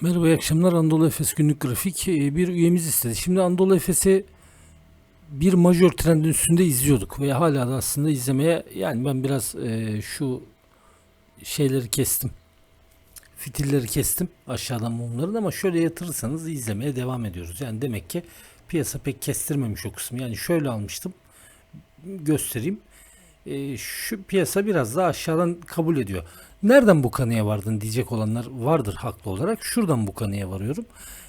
Merhaba, iyi akşamlar. Anadolu Efes günlük grafik. Ee, Bir üyemiz istedi. Şimdi Anadolu Efes'i bir majör trendin üstünde izliyorduk ve hala da aslında izlemeye yani ben biraz e, şu şeyleri kestim. Fitilleri kestim aşağıdan mumların ama şöyle yatırırsanız izlemeye devam ediyoruz. Yani demek ki piyasa pek kestirmemiş o kısmı. Yani şöyle almıştım. Göstereyim. E, şu piyasa biraz daha aşağıdan kabul ediyor. Nereden bu kanıya vardın diyecek olanlar vardır haklı olarak. Şuradan bu kanıya varıyorum.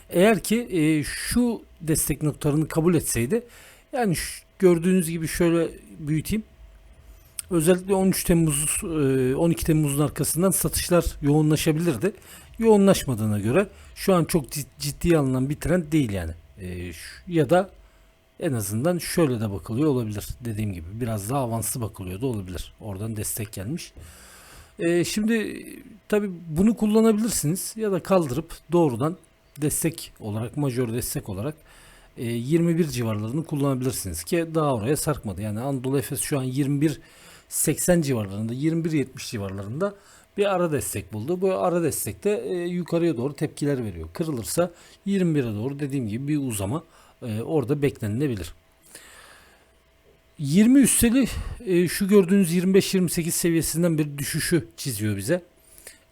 Eğer ki e, şu destek noktalarını kabul etseydi yani şu- gördüğünüz gibi şöyle büyüteyim. Özellikle 13 Temmuz, e, 12 Temmuz'un arkasından satışlar yoğunlaşabilirdi. Yoğunlaşmadığına göre şu an çok cid- ciddiye alınan bir trend değil yani. E, ya da en azından şöyle de bakılıyor olabilir. Dediğim gibi biraz daha avanslı bakılıyor da olabilir. Oradan destek gelmiş. Ee, şimdi tabi bunu kullanabilirsiniz ya da kaldırıp doğrudan destek olarak majör destek olarak e, 21 civarlarını kullanabilirsiniz ki daha oraya sarkmadı. Yani Anadolu Efes şu an 21 80 civarlarında 21.70 civarlarında bir ara destek buldu. Bu ara destekte e, yukarıya doğru tepkiler veriyor. Kırılırsa 21'e doğru dediğim gibi bir uzama e, orada beklenilebilir. 20 üsteli e, şu gördüğünüz 25-28 seviyesinden bir düşüşü çiziyor bize.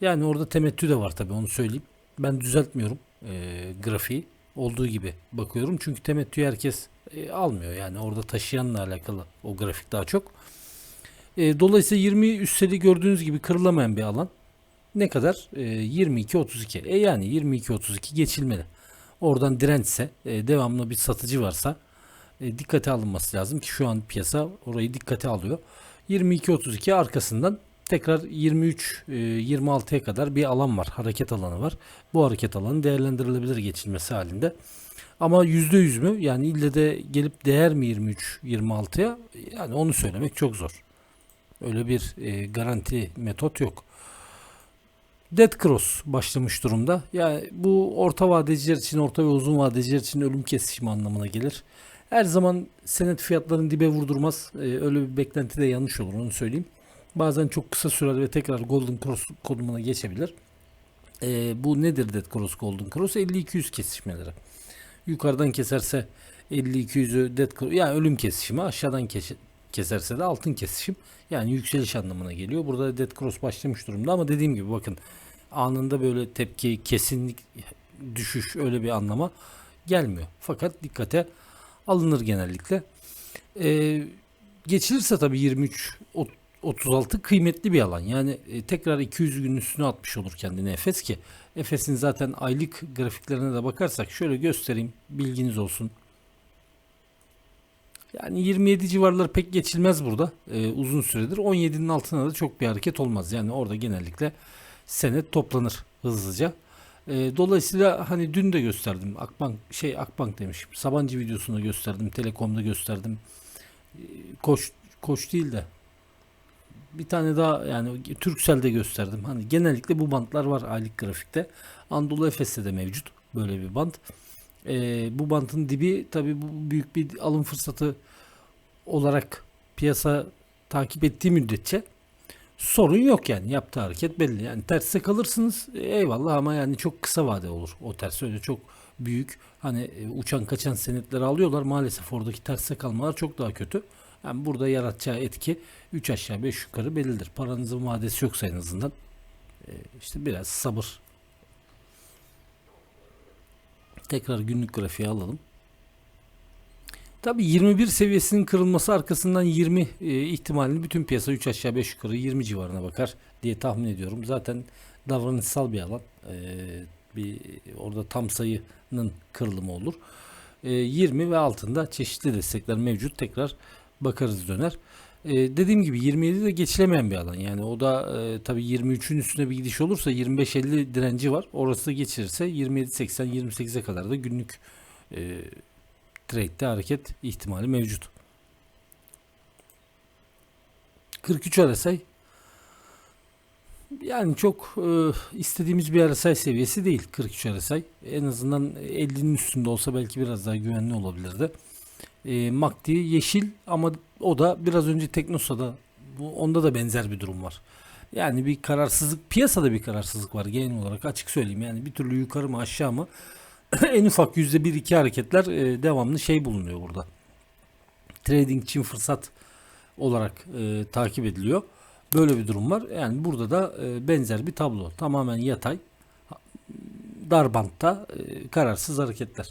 Yani orada temettü de var tabii onu söyleyeyim. Ben düzeltmiyorum e, grafiği. Olduğu gibi bakıyorum. Çünkü temettüyü herkes e, almıyor. Yani orada taşıyanla alakalı o grafik daha çok. E, dolayısıyla 20 üsteli gördüğünüz gibi kırılamayan bir alan. Ne kadar? E, 22-32. E yani 22-32 geçilmeli. Oradan dirençse, e, devamlı bir satıcı varsa e, dikkate alınması lazım ki şu an piyasa orayı dikkate alıyor. 22-32 arkasından tekrar 23-26'ya kadar bir alan var. Hareket alanı var. Bu hareket alanı değerlendirilebilir geçilmesi halinde. Ama %100 mü? Yani ille de gelip değer mi 23-26'ya? Yani onu söylemek çok zor. Öyle bir e, garanti metot yok. Dead Cross başlamış durumda. Yani bu orta vadeciler için, orta ve uzun vadeciler için ölüm kesişimi anlamına gelir. Her zaman senet fiyatlarını dibe vurdurmaz. Ee, öyle bir beklenti de yanlış olur onu söyleyeyim. Bazen çok kısa sürer ve tekrar Golden Cross konumuna geçebilir. Ee, bu nedir Dead Cross Golden Cross? 50-200 kesişmeleri. Yukarıdan keserse 50-200'ü Dead Cross, yani ölüm kesişimi aşağıdan kes- keserse de altın kesişim. Yani yükseliş anlamına geliyor. Burada Dead Cross başlamış durumda ama dediğim gibi bakın anında böyle tepki, kesinlik, düşüş öyle bir anlama gelmiyor. Fakat dikkate alınır genellikle. Ee, geçilirse tabii 23 ot- 36 kıymetli bir alan. Yani e, tekrar 200 günün üstüne atmış olur kendini Efes ki Efes'in zaten aylık grafiklerine de bakarsak şöyle göstereyim bilginiz olsun. Yani 27 civarları pek geçilmez burada e, uzun süredir. 17'nin altına da çok bir hareket olmaz. Yani orada genellikle senet toplanır hızlıca. E, dolayısıyla hani dün de gösterdim. Akbank şey Akbank demişim. Sabancı videosunda gösterdim. Telekom'da gösterdim. E, koç koç değil de bir tane daha yani Turkcell'de gösterdim. Hani genellikle bu bantlar var aylık grafikte. Anadolu Efes'te de mevcut böyle bir bant. E, bu bantın dibi tabii bu büyük bir alım fırsatı olarak piyasa takip ettiği müddetçe sorun yok yani yaptığı hareket belli. Yani terse kalırsınız eyvallah ama yani çok kısa vade olur. O ters öyle çok büyük hani e, uçan kaçan senetleri alıyorlar. Maalesef oradaki terse kalmalar çok daha kötü. Yani burada yaratacağı etki 3 aşağı 5 yukarı bellidir. Paranızın vadesi yoksa en azından e, işte biraz sabır. Tekrar günlük grafiği alalım. Tabii 21 seviyesinin kırılması arkasından 20 e, ihtimalini bütün piyasa 3 aşağı 5 yukarı 20 civarına bakar diye tahmin ediyorum. Zaten davranışsal bir alan. E, bir orada tam sayının kırılımı olur. E, 20 ve altında çeşitli destekler mevcut. Tekrar bakarız döner. E, dediğim gibi 27 de geçilemeyen bir alan. Yani o da e, tabii 23'ün üstüne bir gidiş olursa 25-50 direnci var. Orası da geçirirse 27-80 28'e kadar da günlük e, trade'de hareket ihtimali mevcut. 43 RSI yani çok e, istediğimiz bir RSI seviyesi değil 43 RSI. En azından 50'nin üstünde olsa belki biraz daha güvenli olabilirdi. E, MACD yeşil ama o da biraz önce Teknosa'da bu onda da benzer bir durum var. Yani bir kararsızlık, piyasada bir kararsızlık var genel olarak açık söyleyeyim. Yani bir türlü yukarı mı aşağı mı en ufak yüzde bir iki hareketler e, devamlı şey bulunuyor burada. Trading için fırsat olarak e, takip ediliyor. Böyle bir durum var. Yani burada da e, benzer bir tablo. Tamamen yatay. Dar bantta e, kararsız hareketler.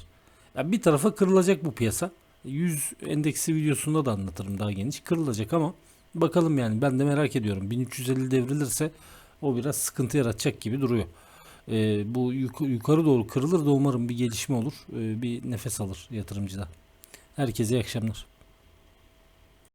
Ya bir tarafa kırılacak bu piyasa. 100 endeksi videosunda da anlatırım daha geniş. Kırılacak ama bakalım yani ben de merak ediyorum. 1350 devrilirse o biraz sıkıntı yaratacak gibi duruyor. E, bu yuk- yukarı doğru kırılır da umarım bir gelişme olur. E, bir nefes alır yatırımcıda. Herkese iyi akşamlar.